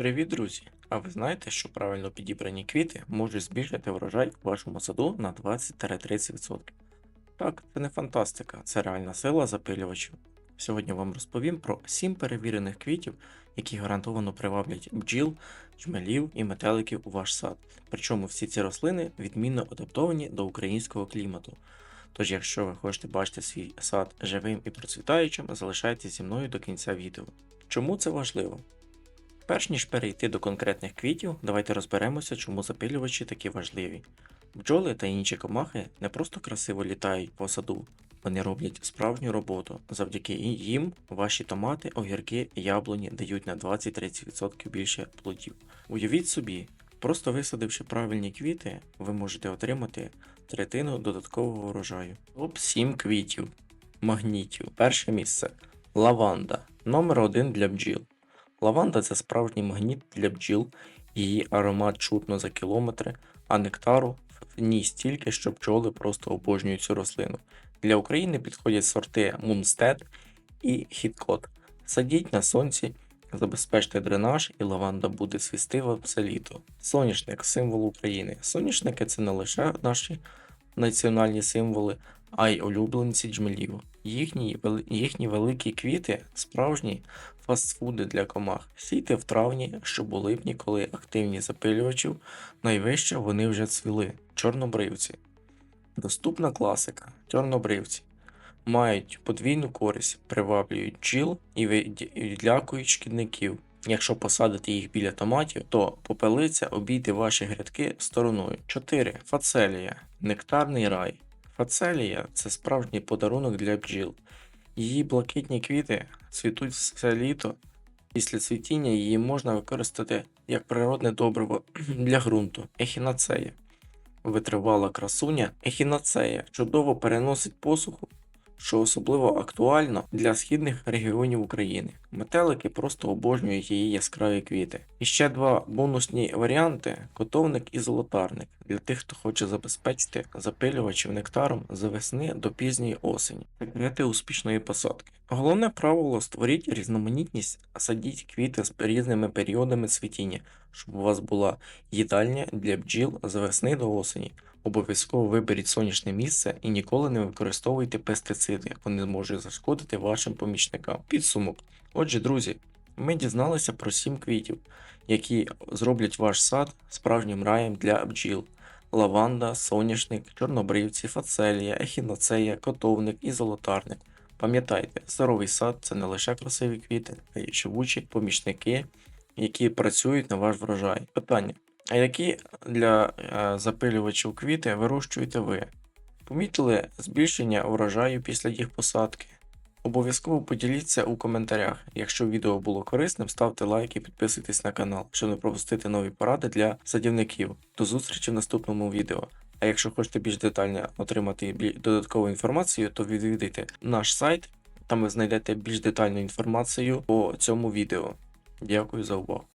Привіт, друзі! А ви знаєте, що правильно підібрані квіти можуть збільшити врожай у вашому саду на 20-30%? Так, це не фантастика, це реальна сила запилювачів. Сьогодні вам розповім про 7 перевірених квітів, які гарантовано приваблять бджіл, джмелів і метеликів у ваш сад. Причому всі ці рослини відмінно адаптовані до українського клімату. Тож, якщо ви хочете бачити свій сад живим і процвітаючим, залишайтеся зі мною до кінця відео. Чому це важливо? Перш ніж перейти до конкретних квітів, давайте розберемося, чому запилювачі такі важливі. Бджоли та інші комахи не просто красиво літають по саду, вони роблять справжню роботу. Завдяки їм ваші томати, огірки яблуні дають на 20-30% більше плодів. Уявіть собі, просто висадивши правильні квіти, ви можете отримати третину додаткового врожаю. Топ 7 квітів, магнітів. Перше місце лаванда, номер 1 для бджіл. Лаванда це справжній магніт для бджіл, її аромат чутно за кілометри, а нектару в ній стільки, що бджоли просто обожнюють цю рослину. Для України підходять сорти Мунстед і Хіткот. Садіть на сонці, забезпечте дренаж, і лаванда буде свісти вам все літо. Соняшник символ України. Соняшники це не лише наші національні символи, а й улюбленці джмелів. Їхні, їхні великі квіти справжні фастфуди для комах. Сійте в травні, щоб у липні, коли активні запилювачів, найвище вони вже цвіли. Чорнобривці. Доступна класика. Чорнобривці. Мають подвійну користь, приваблюють бджіл і відлякують шкідників. Якщо посадити їх біля томатів, то попелиця обійде ваші грядки стороною. 4. Фацелія. Нектарний рай. Фацелія це справжній подарунок для бджіл. Її блакитні квіти цвітуть все літо. Після цвітіння її можна використати як природне добриво для ґрунту. Ехінацея. Витривала красуня. Ехінацея чудово переносить посуху, що особливо актуально для східних регіонів України. Метелики просто обожнюють її яскраві квіти. І ще два бонусні варіанти: котовник і золотарник для тих, хто хоче забезпечити запилювачів нектаром з весни до пізньої осені. Секрети успішної посадки. Головне правило створіть різноманітність, а садіть квіти з різними періодами цвітіння, щоб у вас була їдальня для бджіл з весни до осені. Обов'язково виберіть сонячне місце і ніколи не використовуйте пестициди, вони можуть зашкодити вашим помічникам. Підсумок. Отже, друзі, ми дізналися про 7 квітів, які зроблять ваш сад справжнім раєм для бджіл. Лаванда, соняшник, чорнобривці, фацелія, ехіноцея, котовник і золотарник. Пам'ятайте, здоровий сад це не лише красиві квіти, а й живучі помічники, які працюють на ваш врожай. Питання: а які для е, запилювачів квіти вирощуєте ви? Помітили збільшення врожаю після їх посадки? Обов'язково поділіться у коментарях. Якщо відео було корисним, ставте лайк і підписуйтесь на канал, щоб не пропустити нові поради для садівників. До зустрічі в наступному відео. А якщо хочете більш детально отримати додаткову інформацію, то відвідайте наш сайт, там ви знайдете більш детальну інформацію по цьому відео. Дякую за увагу.